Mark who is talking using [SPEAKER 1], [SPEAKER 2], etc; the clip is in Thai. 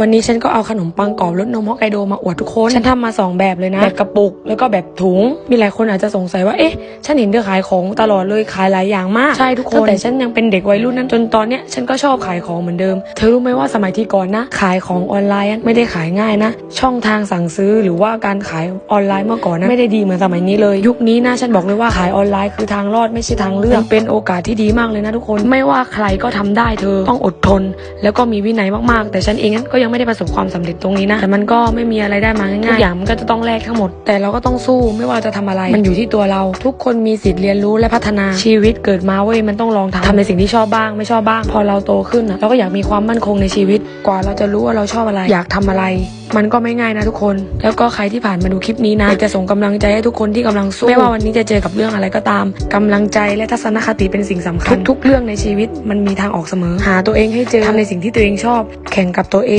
[SPEAKER 1] วันนี้ฉันก็เอาขนมปังกรอบรสนมฮอกไกโดมาอวดทุกคน ฉันทำมาสองแบบเลยนะ แบบกระปุก แล้วก็แบบถุง มีหลายคนอาจจะสงสัยว่า เอ๊ะ ฉันเห็นเธอขายของตลอดเลย ขายหลายอย่างมาก ใช่ทุกคน แต่ฉันยังเป็นเด็กวัยรุ่นนั้นจนตอนเนี้ย ฉันก็ชอบขายของเหมือนเดิม เธอรู้ไหมว่าสมัยที่ก่อนนะ ขายของออนไลน์อะไม่ได้ขายง่ายนะ ช่องทางสั่งซื้อหรือว่าการขายออนไลน์เมื่อก่อนนะไม่ได้ดีเหมือนสมัยนี้เลย ยุคนี้นะฉันบอกเลยว่าขายออนไลน์คือทางรอดไม่ใช่ทางเลือกมันเป็นโอกาสที่ดีมากเลยนะทุกคน ไม่ว่าใครก็ทำได้เธอต้องอดทน แล้วก็มีวินัยมากๆ แต่ฉันเองนั้นก็ยังไม่ได้ประสบความสำเร็จตรงนี้นะแต่มันก็ไม่มีอะไรได้มาง่ายๆทุกอย่างมันก็จะต้องแลกทั้งหมด แต่เราก็ต้องสู้ไม่ว่าจะทำอะไร มันอยู่ที่ตัวเรา ทุกคนมีสิทธิ์เรียนรู้และพัฒนาชีวิตเกิดมาเว้ยมันต้องลองทำทำในสิ่งที่ชอบบ้างไม่ชอบบ้าง พอเราโตขึ้นอะเราก็อยากมีความมั่นคงในชีวิต กว่าเราจะรู้ว่าเราชอบอะไร อยากทำอะไร มันก็ไม่ง่ายนะทุกคน แล้วก็ใครที่ผ่านมาดูคลิปนี้นะจะส่งกำลังใจให้ทุกคนที่กำลังสู้ไม่ว่าวันนี้จะเจอกับเรื่องอะไรก็ตามกำลังใจและทัศนคติเป็นสิ่งสำคัญทุกๆเรื่องในชีวิตมันมีทางออกเสมอ หาตัวเองให้เจอทำในสิ่งที่ตัวเองชอบ แข่งกับตัวเอง